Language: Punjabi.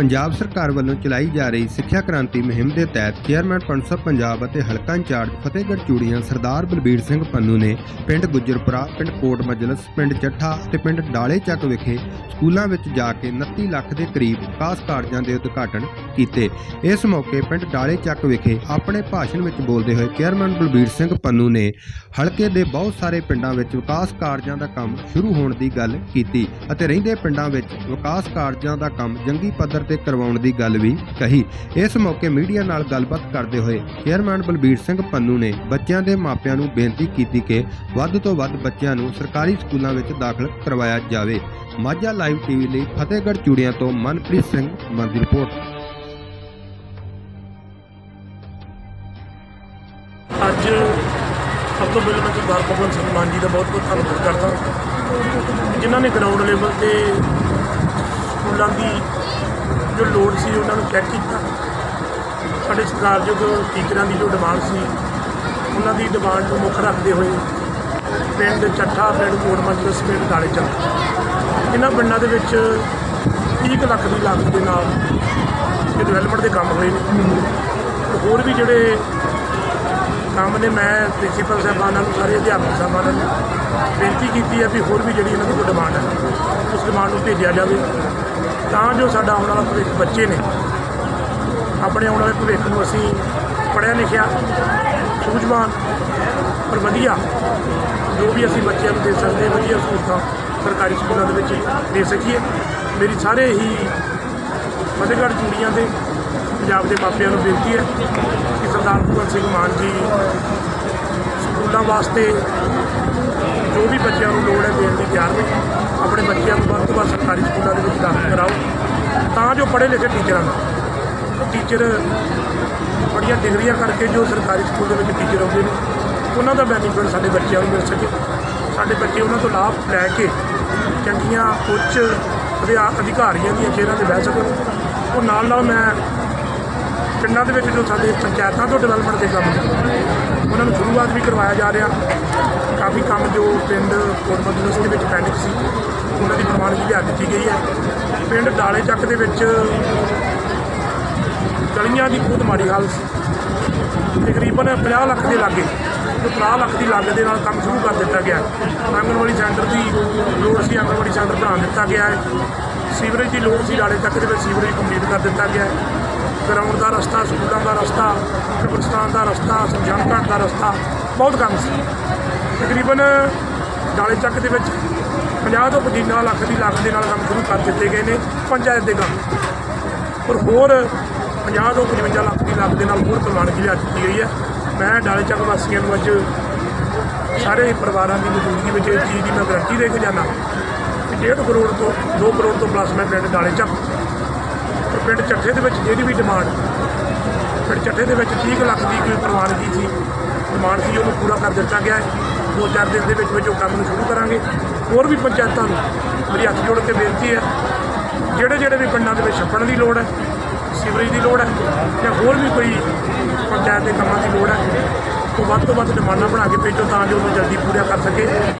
ਪੰਜਾਬ ਸਰਕਾਰ ਵੱਲੋਂ ਚਲਾਈ ਜਾ ਰਹੀ ਸਿੱਖਿਆ ਕ੍ਰਾਂਤੀ ਮੁਹਿੰਮ ਦੇ ਤਹਿਤ ਚੇਅਰਮੈਨ ਪੰਸਬ ਪੰਜਾਬ ਅਤੇ ਹਲਕਾ ਇੰਚਾਰਜ ਫਤਿਹਗੜ੍ਹ ਚੂੜੀਆਂ ਸਰਦਾਰ ਬਲਬੀਰ ਸਿੰਘ ਪੰਨੂ ਨੇ ਪਿੰਡ ਗੁੱਜਰਪੁਰਾ, ਪਿੰਡ ਕੋਟ ਮਜਲਸ, ਪਿੰਡ ਚੱਠਾ ਅਤੇ ਪਿੰਡ ਡਾਲੇ ਚੱਕ ਵਿਖੇ ਸਕੂਲਾਂ ਵਿੱਚ ਜਾ ਕੇ 29 ਲੱਖ ਦੇ ਕਰੀਬ ਵਿਕਾਸ ਕਾਰਜਾਂ ਦੇ ਉਦਘਾਟਨ ਕੀਤੇ। ਇਸ ਮੌਕੇ ਪਿੰਡ ਡਾਲੇ ਚੱਕ ਵਿਖੇ ਆਪਣੇ ਭਾਸ਼ਣ ਵਿੱਚ ਬੋਲਦੇ ਹੋਏ ਚੇਅਰਮੈਨ ਬਲਬੀਰ ਸਿੰਘ ਪੰਨੂ ਨੇ ਹਲਕੇ ਦੇ ਬਹੁਤ ਸਾਰੇ ਪਿੰਡਾਂ ਵਿੱਚ ਵਿਕਾਸ ਕਾਰਜਾਂ ਦਾ ਕੰਮ ਸ਼ੁਰੂ ਹੋਣ ਦੀ ਗੱਲ ਕੀਤੀ ਅਤੇ ਰਹਿੰਦੇ ਪਿੰਡਾਂ ਵਿੱਚ ਵਿਕਾਸ ਕਾਰਜਾਂ ਦਾ ਕੰਮ ਜੰਗੀ ਪੱਧਰ ਤੇ ਕਰਵਾਉਣ ਦੀ ਗੱਲ ਵੀ ਕਹੀ। ਇਸ ਮੌਕੇ ਮੀਡੀਆ ਨਾਲ ਗੱਲਬਾਤ ਕਰਦੇ ਹੋਏ ਚੇਅਰਮੈਨ ਬਲਬੀਰ ਸਿੰਘ ਪੰਨੂ ਨੇ ਬੱਚਿਆਂ ਦੇ ਮਾਪਿਆਂ ਨੂੰ ਬੇਨਤੀ ਕੀਤੀ ਕਿ ਵੱਧ ਤੋਂ ਵੱਧ ਬੱਚਿਆਂ ਨੂੰ ਸਰਕਾਰੀ ਸਕੂਲਾਂ ਵਿੱਚ ਦਾਖਲ ਕਰਵਾਇਆ ਜਾਵੇ। ਮਾਝਾ ਲਾਈਵ ਟੀਵੀ ਲਈ ਫਤਿਹਗੜ੍ਹ ਚੂੜੀਆਂ ਤੋਂ ਮਨਪ੍ਰੀਤ ਸਿੰਘ ਮਨ ਦੀ ਰਿਪੋਰਟ। ਅੱਜ ਸਭ ਤੋਂ ਪਹਿਲਾਂ ਮੈਂ ਸਰਦਾਰ ਭਗਵੰਤ ਸਿੰਘ ਮਾਨ ਜੀ ਦਾ ਬਹੁਤ ਬਹੁਤ ਧੰਨਵਾਦ ਕਰਦਾ ਜਿਨ੍ਹਾਂ ਨੇ ਗਰਾਊਂਡ ਲੈਵਲ ਤੇ ਸਕੂਲਾਂ ਦੀ ਜੋ ਲੋੜ ਸੀ ਉਹਨਾਂ ਨੂੰ ਚੈੱਕ ਕੀਤਾ। ਸਾਡੇ ਸਤਿਕਾਰਯੋਗ ਟੀਚਰਾਂ ਦੀ ਜੋ ਡਿਮਾਂਡ ਸੀ, ਉਹਨਾਂ ਦੀ ਡਿਮਾਂਡ ਨੂੰ ਮੁੱਖ ਰੱਖਦੇ ਹੋਏ ਪਿੰਡ ਚੱਠਾ, ਪਿੰਡ ਕੋਟ ਮਜਲਸ ਪਿੰਡ ਦਾਲੇ ਚੱਕ ਇਹਨਾਂ ਪਿੰਡਾਂ ਦੇ ਵਿੱਚ 30 ਲੱਖ ਦੀ ਲਾਗਤ ਦੇ ਨਾਲ ਇਹ ਡਿਵੈਲਪਮੈਂਟ ਦੇ ਕੰਮ ਹੋਏ ਨੇ। ਹੋਰ ਵੀ ਜਿਹੜੇ ਕੰਮ ਨੇ, ਮੈਂ ਪ੍ਰਿੰਸੀਪਲ ਸਾਹਿਬਾਨਾਂ ਨੂੰ, ਸਾਰੇ ਅਧਿਆਪਕ ਸਾਹਿਬਾਨਾਂ ਨੂੰ ਬੇਨਤੀ ਕੀਤੀ ਹੈ ਵੀ ਹੋਰ ਵੀ ਜਿਹੜੀ ਇਹਨਾਂ ਦੀ ਕੋਈ ਡਿਮਾਂਡ ਹੈ, ਉਸ ਡਿਮਾਂਡ ਨੂੰ ਭੇਜਿਆ ਜਾਵੇ। ਤਾਂ ਜੋ ਸਾਡਾ ਆਉਣ ਵਾਲਾ ਭਵਿੱਖ ਬੱਚੇ ਨੇ। ਆਪਣੇ ਆਉਣ ਵਾਲੇ ਭਵਿੱਖ ਨੂੰ ਅਸੀਂ ਪੜ੍ਹਿਆ ਲਿਖਿਆ, ਸੂਝਵਾਨ ਪਰ ਵਧੀਆ ਜੋ ਵੀ ਅਸੀਂ ਬੱਚਿਆਂ ਨੂੰ ਦੇ ਸਕਦੇ ਵਧੀਆ ਸਹੂਲਤਾਂ ਸਰਕਾਰੀ ਸਕੂਲਾਂ ਦੇ ਵਿੱਚ ਦੇ ਸਕੀਏ। ਮੇਰੀ ਸਾਰੇ ਹੀ ਫਤਿਹਗੜ੍ਹ ਚੂੜੀਆਂ ਦੇ ਪੰਜਾਬ ਦੇ ਮਾਪਿਆਂ ਨੂੰ ਬੇਨਤੀ ਹੈ ਕਿ ਸਰਦਾਰ ਭਗਵੰਤ ਸਿੰਘ ਮਾਨ ਜੀ ਸਕੂਲਾਂ ਵਾਸਤੇ ਜੋ ਵੀ ਬੱਚਿਆਂ ਨੂੰ ਲੋੜ ਹੈ ਦੇਣ ਦੀ ਤਿਆਰ ਨੇ ਆਪਣੇ ਬੱਚਿਆਂ ਨੂੰ ਵੱਧ ਤੋਂ ਵੱਧ ਸਰਕਾਰੀ ਸਕੂਲਾਂ ਦੇ ਵਿੱਚ ਦਾਖਲ ਕਰਾਓ। ਤਾਂ ਜੋ ਪੜ੍ਹੇ ਲਿਖੇ ਟੀਚਰਾਂ ਦਾ ਟੀਚਰ ਬੜੀਆਂ ਡਿਗਰੀਆਂ ਕਰਕੇ ਜੋ ਸਰਕਾਰੀ ਸਕੂਲ ਦੇ ਵਿੱਚ ਟੀਚਰ ਆਉਂਦੇ ਨੇ, ਉਹਨਾਂ ਦਾ ਬੈਨੀਫਿਟ ਸਾਡੇ ਬੱਚਿਆਂ ਨੂੰ ਮਿਲ ਸਕੇ। ਸਾਡੇ ਬੱਚੇ ਉਹਨਾਂ ਤੋਂ ਲਾਭ ਲੈ ਕੇ ਚੰਗੀਆਂ ਉੱਚ ਅਧਿਆ- ਅਧਿਕਾਰੀਆਂ ਦੀਆਂ ਚੇਅਰਾਂ ਤੇ ਬਹਿ ਸਕਣ। ਉਹ ਨਾਲ ਨਾਲ ਮੈਂ ਪਿੰਡਾਂ ਦੇ ਵਿੱਚ ਜੋ ਸਾਡੇ ਪੰਚਾਇਤਾਂ ਤੋਂ ਡਿਵੈਲਪਮੈਂਟ ਦੇ ਕੰਮ ਉਹਨਾਂ ਨੂੰ ਸ਼ੁਰੂਆਤ ਵੀ ਕਰਵਾਇਆ ਜਾ ਰਿਹਾ। ਕਾਫੀ ਕੰਮ ਜੋ ਪਿੰਡ ਕੋਟਮਦਨਸ ਯੂਨੀਵਰਸਿਟੀ ਵਿੱਚ ਪੈਂਡਿੰਗ ਸੀ, ਉਹਨਾਂ ਦੀ ਪ੍ਰਮਾਣਿਤ ਲਿਆ ਦਿੱਤੀ ਗਈ ਹੈ। ਪਿੰਡ ਡਾਲੇ ਚੱਕ ਦੇ ਵਿੱਚ ਗਲੀਆਂ ਦੀ ਬਹੁਤ ਮਾੜੀ ਹਾਲਤ ਸੀ। ਤਕਰੀਬਨ 50 ਲੱਖ ਦੇ ਲਾਗੇ, ਜੋ 50 ਲੱਖ ਦੀ ਲਾਗਤ ਦੇ ਨਾਲ ਕੰਮ ਸ਼ੁਰੂ ਕਰ ਦਿੱਤਾ ਗਿਆ। ਆਂਗਣਵਾੜੀ ਸੈਂਟਰ ਦੀ ਲੋੜ ਸੀ ਆਂਗਣਵਾੜੀ ਸੈਂਟਰ ਬਣਾ ਦਿੱਤਾ ਗਿਆ ਹੈ। ਸੀਵਰੇਜ ਦੀ ਲੋੜ ਸੀ ਲਾੜੇ ਤੱਕ ਦੇ ਵਿੱਚ ਸੀਵਰੇਜ ਕੰਪਲੀਟ ਕਰ ਦਿੱਤਾ ਗਿਆ ਹੈ। ਗਰਾਊਂਡ ਦਾ ਰਸਤਾ, ਸਕੂਲਾਂ ਦਾ ਰਸਤਾ, ਕਬਰਸਤਾਨ ਦਾ ਰਸਤਾ ਸਮਝਾਣ ਘਾਟ ਦਾ ਰਸਤਾ, ਬਹੁਤ ਕੰਮ ਸੀ। ਤਕਰੀਬਨ ਡਾਲੇ ਚੱਕ ਦੇ ਵਿੱਚ 50 ਤੋਂ 55 ਲੱਖ ਦੀ ਲਾਗਤ ਦੇ ਨਾਲ ਕੰਮ ਸ਼ੁਰੂ ਕਰ ਦਿੱਤੇ ਗਏ ਨੇ ਪੰਚਾਇਤ ਦੇ ਕੰਮ। ਪਰ ਹੋਰ 50 ਤੋਂ 55 ਲੱਖ ਦੀ ਲਾਗਤ ਦੇ ਨਾਲ ਹੋਰ ਪ੍ਰਮਾਣਿਤ ਲਿਆ ਦਿੱਤੀ ਗਈ ਹੈ। ਮੈਂ ਡਾਲੇ ਚੱਕ ਵਾਸੀਆਂ ਨੂੰ ਅੱਜ ਸਾਰੇ ਪਰਿਵਾਰਾਂ ਦੀ ਮੌਜੂਦਗੀ ਵਿੱਚ ਇਸ ਚੀਜ਼ ਦੀ ਮੈਂ ਗਰੰਟੀ ਦੇ ਕੇ ਜਾਣਾ 1.5 ਕਰੋੜ ਤੋਂ 2 ਕਰੋੜ ਤੋਂ ਪਲੱਸ ਮੈਂ ਪਿੰਡ ਦਾਲੇ ਚੱਕ ਤੇ ਪਿੰਡ ਚੱਠੇ ਦੇ ਵਿੱਚ ਜਿਹੜੀ ਵੀ ਡਿਮਾਂਡ ਪਿੰਡ ਚੱਠੇ ਦੇ ਵਿੱਚ 30 ਕੁ ਲੱਖ ਦੀ ਕੋਈ ਪ੍ਰਵਾਨਗੀ ਸੀ ਡਿਮਾਂਡ ਸੀ, ਉਹਨੂੰ ਪੂਰਾ ਕਰ ਦਿੱਤਾ ਗਿਆ। ਹੈ ਦੋ ਚਾਰ ਦਿਨ ਦੇ ਵਿੱਚ ਵਿੱਚ ਉਹ ਕੰਮ ਨੂੰ ਸ਼ੁਰੂ ਕਰਾਂਗੇ। ਹੋਰ ਵੀ ਪੰਚਾਇਤਾਂ ਨੂੰ ਮੇਰੀ ਹੱਥ ਜੋੜ ਕੇ ਬੇਨਤੀ ਹੈ, ਜਿਹੜੇ ਜਿਹੜੇ ਵੀ ਪਿੰਡਾਂ ਦੇ ਵਿੱਚ ਛੱਪਣ ਦੀ ਲੋੜ ਹੈ, ਸੀਵਰੇਜ ਦੀ ਲੋੜ ਹੈ, ਜਾਂ ਹੋਰ ਵੀ ਕੋਈ ਪੰਚਾਇਤ ਦੇ ਕੰਮਾਂ ਦੀ ਲੋੜ ਹੈ, ਉਹ ਵੱਧ ਤੋਂ ਵੱਧ ਡਿਮਾਂਡਾਂ ਬਣਾ ਕੇ ਭੇਜੋ ਤਾਂ ਜੋ ਉਹਨੂੰ ਜਲਦੀ ਪੂਰੀਆਂ ਕਰ ਸਕੇ।